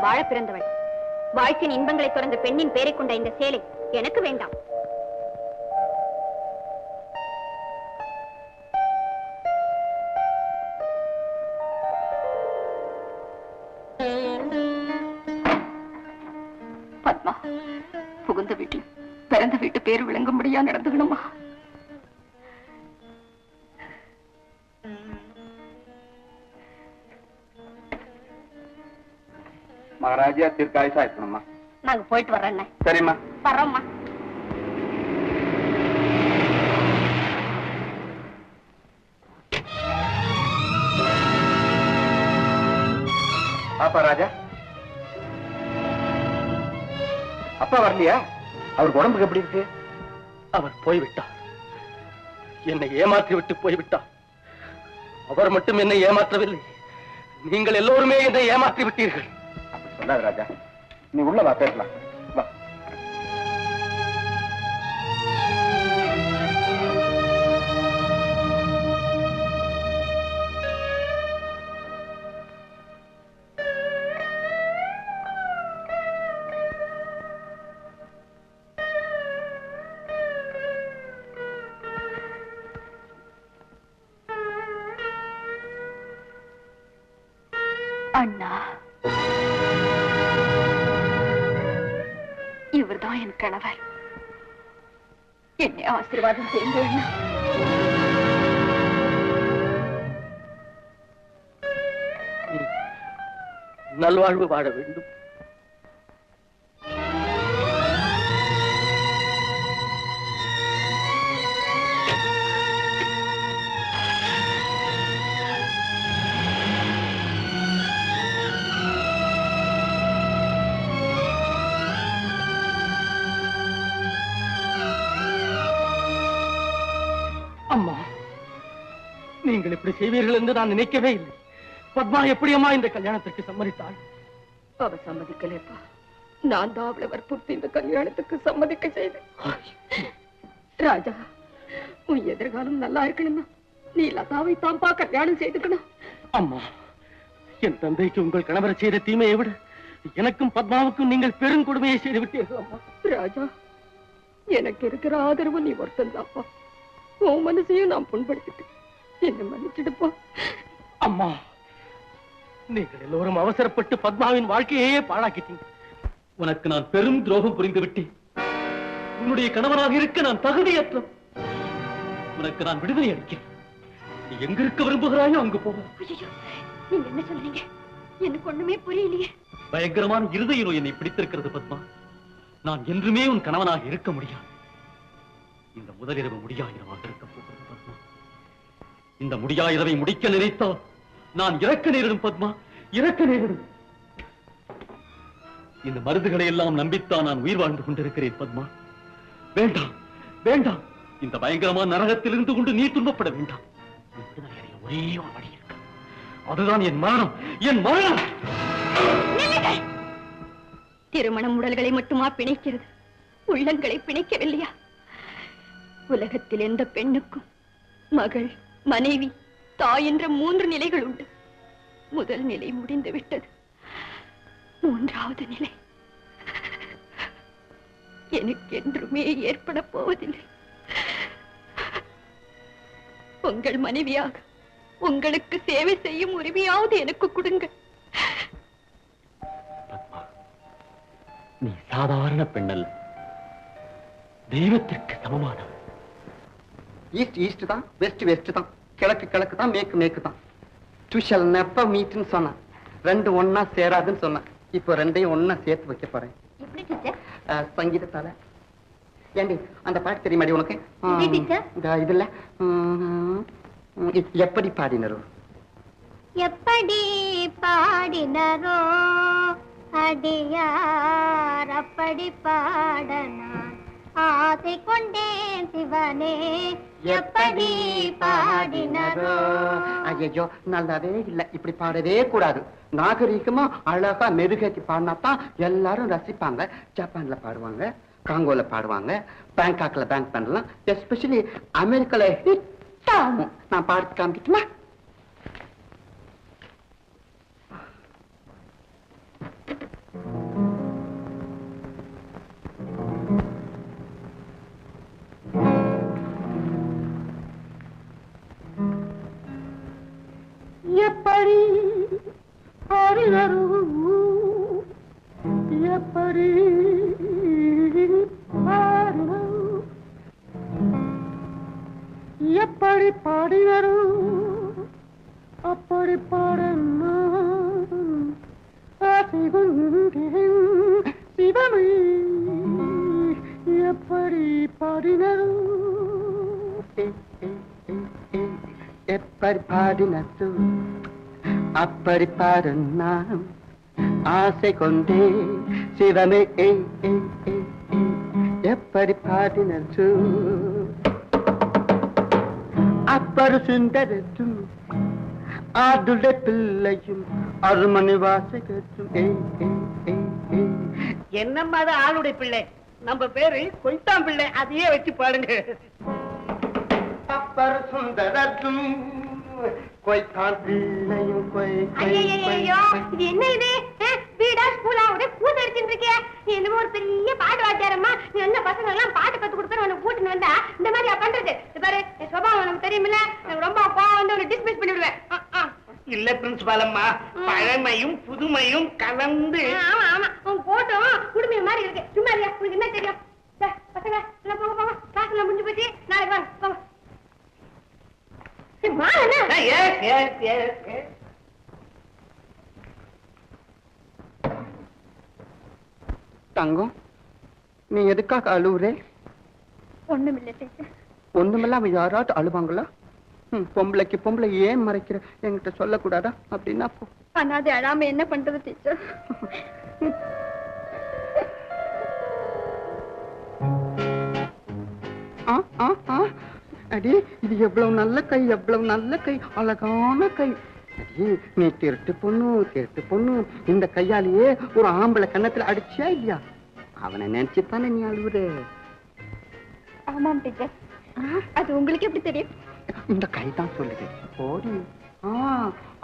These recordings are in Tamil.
வாழ பிறந்தவள். வாழ்க்கையின் இன்பங்களை துறந்த பெண்ணின் பேரை கொண்ட இந்த சேலை எனக்கு வேண்டாம். பத்மா புகுந்த வீட்டில் பிறந்த வீட்டு பேர் விளங்கும்படியா நடந்துக்கணுமா மகாராஜா தீர்க்காயுசா இருக்கணும்மா நாங்க போயிட்டு வர்றேன் சரிம்மா. வர்றோம்மா. பாப்பா ராஜா. அப்பா வரலையா? அவருக்கு உடம்புக்கு எப்படி இருக்கு? அவர் போய்விட்டார். என்னை ஏமாற்றி விட்டு போய்விட்டார். அவர் மட்டும் என்னை ஏமாற்றவில்லை. நீங்கள் எல்லோருமே என்னை ஏமாற்றி விட்டீர்கள். சொல்லாத ராஜா. நீ உள்ள வா பேசலாம். வா. அண்ணா. இவர்தான் என் கணவர். என்னை ஆசீர்வாதம் செய்யுங்க நல்வாழ்வு வாழ வேண்டும். நீங்கள் இப்படி செய்வீர்கள் என்று நான் நினைக்கவே இல்லை. பத்மா எப்படியம்மா இந்த கல்யாணத்திற்கு சம்மதித்தாள்? அவ சம்மதிக்கலப்பா. நான் தான் அவளை வற்புறுத்தி இந்த கல்யாணத்துக்கு சம்மதிக்க செய்தேன். ராஜா உன் எதிர்காலம் நல்லா இருக்கணும்னா நீ லதாவை தான்ப்பா கல்யாணம் செய்துக்கணும். அம்மா என் தந்தைக்கு உங்கள் கணவரை செய்த தீமையை விட எனக்கும் பத்மாவுக்கும் நீங்கள் பெருங்கொடுமையை செய்து விட்டீர்கள் அம்மா. ராஜா எனக்கு இருக்கிற ஆதரவு நீ ஒருத்தன் தான்ப்பா. உன் மனசையும் நான் புண்படுத்திட்டேன். என்ன மன்னிச்சிடுப்பா அம்மா நீங்கள் எல்லோரும் அவசரப்பட்டு பத்மாவின் வாழ்க்கையையே பாழாக்கிட்டீங்க. உனக்கு நான் பெரும் துரோகம் புரிந்து விட்டேன். உன்னுடைய கணவனாக இருக்க நான் தகுதியற்ற உனக்கு நான் விடுதலை அளிக்கிறேன். நீ எங்க இருக்க விரும்புகிறாயோ அங்கு போ. ஐயோ நீங்க என்ன சொல்றீங்க? எனக்கு ஒண்ணுமே புரியலையே. பயங்கரமான இருதய நோய் என்னை பிடித்திருக்கிறது பத்மா. நான் என்றுமே உன் கணவனாக இருக்க முடியாது. இந்த முதலிரவு முடியாயிரமாக இருக்க போகிறது. பத்மா இந்த முடியாயிரவை முடிக்க நினைத்தால் நான் இறக்க நேரிடும் பத்மா. இறக்க நேரிடும். இந்த மருந்துகளை எல்லாம் நம்பித்தான் நான் உயிர் வாழ்ந்து கொண்டிருக்கிறேன் பத்மா. வேண்டாம் வேண்டாம். இந்த பயங்கரமான நரகத்தில் இருந்து கொண்டு நீ துன்பப்பட வேண்டாம். ஒரே ஒரு வழி இருக்கு. அதுதான் என் மரணம் என் மரணம். திருமணம் உடல்களை மட்டுமா பிணைக்கிறது? உள்ளங்களை பிணைக்கவில்லையா? உலகத்தில் எந்த பெண்ணுக்கும் மகள் மனைவி தாய் என்ற மூன்று நிலைகள் உண்டு. முதல் நிலை முடிந்து விட்டது. மூன்றாவது நிலை. எனக்கு என்றுமே ஏற்பட போவதில்லை. உங்கள் மனைவியாக உங்களுக்கு சேவை செய்யும் உரிமையாவது எனக்கு கொடுங்க. நீ சாதாரண பெண்ணல்ல. தெய்வத்திற்கு சமமானவள். ஈஸ்ட் ஈஸ்ட் தான் வெஸ்ட் வெஸ்ட் தான். கிழக்கு கிழக்கு தான் மேற்கு மேற்கு தான். டுஷல் நெப்ப மீட்னு சொன்னான் ரெண்டு ஒண்ணா சேராதுன்னு சொன்னான். இப்போ ரெண்டையும் ஒண்ணா சேர்த்து வைக்க போறேன். சங்கீதத்தால. ஏண்டி அந்த பாட்டு தெரியுமாடி உனக்கு? இதுல? எப்படி பாடினரும் எப்படி பாடினரோ? அடியார் அப்படி பாட நான் ஆசை கொண்டேன் சிவனே. எப்படி பாடினதோ. ஐயோ நல்லாவே இல்ல. இப்படி பாடவே கூடாது. நாகரீகமா அழகா மெருகேற்றி பாடினாத்தான் எல்லாரும் ரசிப்பாங்க. ஜப்பான்ல பாடுவாங்க காங்கோல பாடுவாங்க பேங்காக்ல பேங்க் பண்ணலாம். எஸ்பெஷலி அமெரிக்கால ஹிட் ஆகும். நான் பாடி காமிக்கட்டுமா? எப்படி பாடினரும் அப்படி பாடன்னா ஆசை கொண்டேன் சிவமை எப்படி பாடினரும் எப்படி பாடினதும் அப்படி பாடும் நான் ஆசை கொண்டே சிவமே ஏய், ஏய், ஏய், ஏய், எப்படி பாடினது அப்பரு சுந்தரத்தும் ஆடுட பிள்ளையும் அருமணி வாசகத்தும். என்னம்மா அது ஆளுடைய பிள்ளை? நம்ம பேரு கொய்தான் பிள்ளை. அதையே வச்சு பாடுங்க அப்பரு சுந்தரத்தும் கொய்தான் பிள்ளையும். கொய் என்ன இது அஹ், வீடா ஸ்கூலா ஒரே கூத்து அடிச்சுட்டு இருக்கே நீ என்னமோ ஒரு பெரிய பாட்டு வாத்தியாரம்மா நீ என்ன பசங்க எல்லாம் பாட்டு கத்து கொடுப்பேன் உனக்கு கூட்டின்னு வந்தா இந்த மாதிரியா பண்றது இது பாரு என் சுபாவம் உனக்கு தெரியுமில்ல எனக்கு ரொம்ப கோவம் வந்து உன்னை டிஸ்மிஸ் பண்ணி விடுவேன் அஹ், அஹ். அம்மா பழமையும் புதுமையும் கலந்து. ஆமா ஆமா. உன் போட்டோம் குடும்ப மாதிரி இருக்கு. சும்மா இல்லையா உனக்கு என்ன தெரியும்? பசங்க எல்லாம் போங்க போங்க. கிளாஸ் எல்லாம் முடிஞ்சு போச்சு. நாளைக்கு வாங்க போங்க. ஏய், மா என்ன? Yes, yes, yes, yes. தங்கம் நீ எதுக்காக அழுவுறே? ஒண்ணுமில்லை ஒண்ணுமில்லாம யாராவது அழுவாங்களா? பொம்பளைக்கு பொம்பளை ஏன் மறைக்கிற? என்கிட்ட சொல்லக்கூடாதா? அப்படின்னா போ. அனாதை அழாம என்ன பண்றது டீச்சர். அடி இது எவ்வளவு நல்ல கை எவ்வளவு நல்ல கை அழகான கை. அடி நீ திருட்டு பொண்ணு திருட்டு பொண்ணு. இந்த கையாலேயே ஒரு ஆம்பளை கன்னத்துல அடிச்சியா இல்லையா? அவனை நினைச்சுத்தானே நீ அழுவுற? ஆமாம் டீச்சர் அது உங்களுக்கு எப்படி தெரியும்? இந்த கை தான் சொல்லுது. போடி.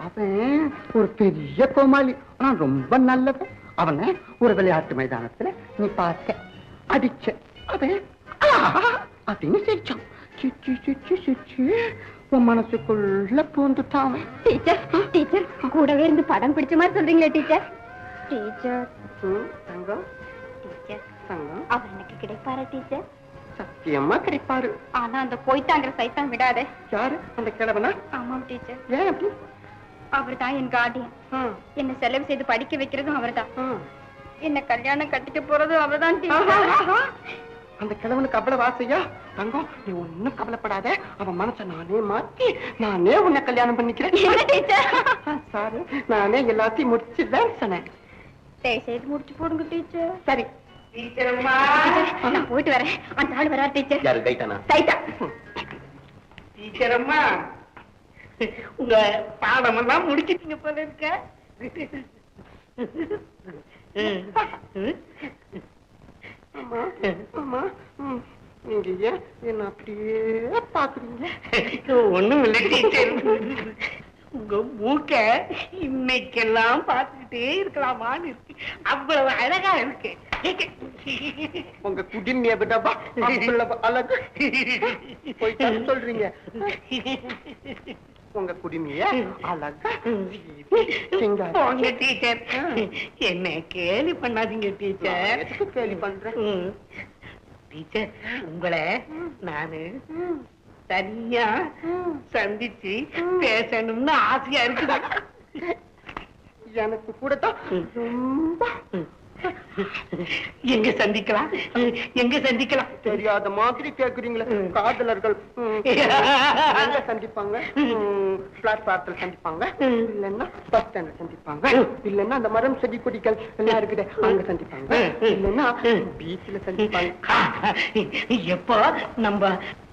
அவன் ஒரு பெரிய கோமாளி. ஆனா ரொம்ப நல்லவன். அவனை ஒரு விளையாட்டு மைதானத்துல நீ பார்த்த அடிச்ச. அவன் அப்படின்னு சிரிச்சான். சிச்சி சிச்சி சிச்சி உன் மனசுக்குள்ள பூந்துட்டான். டீச்சர் டீச்சர் கூடவே இருந்து படம் பிடிச்ச மாதிரி சொல்றீங்களே டீச்சர் டீச்சர் தங்கம். டீச்சர் தங்கம். அவர் எனக்கு கிடைப்பாரா டீச்சர் சத்தியமா கிடைப்பாரு. ஆனா அந்த போய்த்தாங்கிற சைத்தான் விடாதே. யாரு? அந்த கிழவனா? ஆமாம் டீச்சர். ஏன் அப்படி? அவர் தான் என் கார்டியன் என்ன செலவு செய்து படிக்க வைக்கிறதும் அவர்தான். என்ன கல்யாணம் கட்டிக்க போறதும் அவர்தான். அந்த கிழவனுக்கு அவ்வளவு ஆசையா? தங்கம் நீ ஒண்ணும் கவலைப்படாத. அவன் மனச நானே மாத்தி நானே உன்னை கல்யாணம் பண்ணிக்கிறேன். சாரி நானே எல்லாத்தையும் முடிச்சுதான் சொன்னேன் தயவு செய்து முடிச்சு போடுங்க டீச்சர். சரி. அம்மா. டீச்சர், நான் போயிட்டு வரேன். அந்த ஆள் வரா டீச்சர். யாரு கைட்டானா சைத்தா டீச்சர் அம்மா உங்க பாடமெல்லாம் முடிச்சிட்டீங்க போல இருக்க. ஆமா ஆமா ம், நீங்க ஏன் என்ன அப்படியே பாக்குறீங்க ஒண்ணும் இல்லை டீச்சர். உங்க மூக்க இன்னைக்கெல்லாம் பார்த்துக்கிட்டே இருக்கலாமான்னு இருக்கு அவ்வளவு அழகா இருக்கு. உங்க குடிமைய அவ்வளவு அழகு. போய் சொல்றீங்க. உங்க குடிமைய அழகா. போங்க டீச்சர். என்ன கேலி பண்ணாதீங்க டீச்சர். கேலி பண்றேன். டீச்சர் உங்களை நானு தனியா சந்திச்சு பேசணும்னு ஆசையா இருக்குது. எனக்கு கூட தான் ரொம்ப. எங்க சந்திக்கலாம்? எங்க சந்திக்கலாம்? தெரியாத மாதிரி கேக்குறீங்களே. காதலர்கள். எங்க சந்திப்பாங்க? பிளாட்பாரத்தில் சந்திப்பாங்க. இல்லன்னா பஸ் ஸ்டாண்ட்ல சந்திப்பாங்க. இல்லன்னா அந்த மரம் செடி கொடிகள் எல்லாம் இருக்குது. அங்க சந்திப்பாங்க. இல்லன்னா பீச்ல சந்திப்பாங்க. எப்போ நம்ம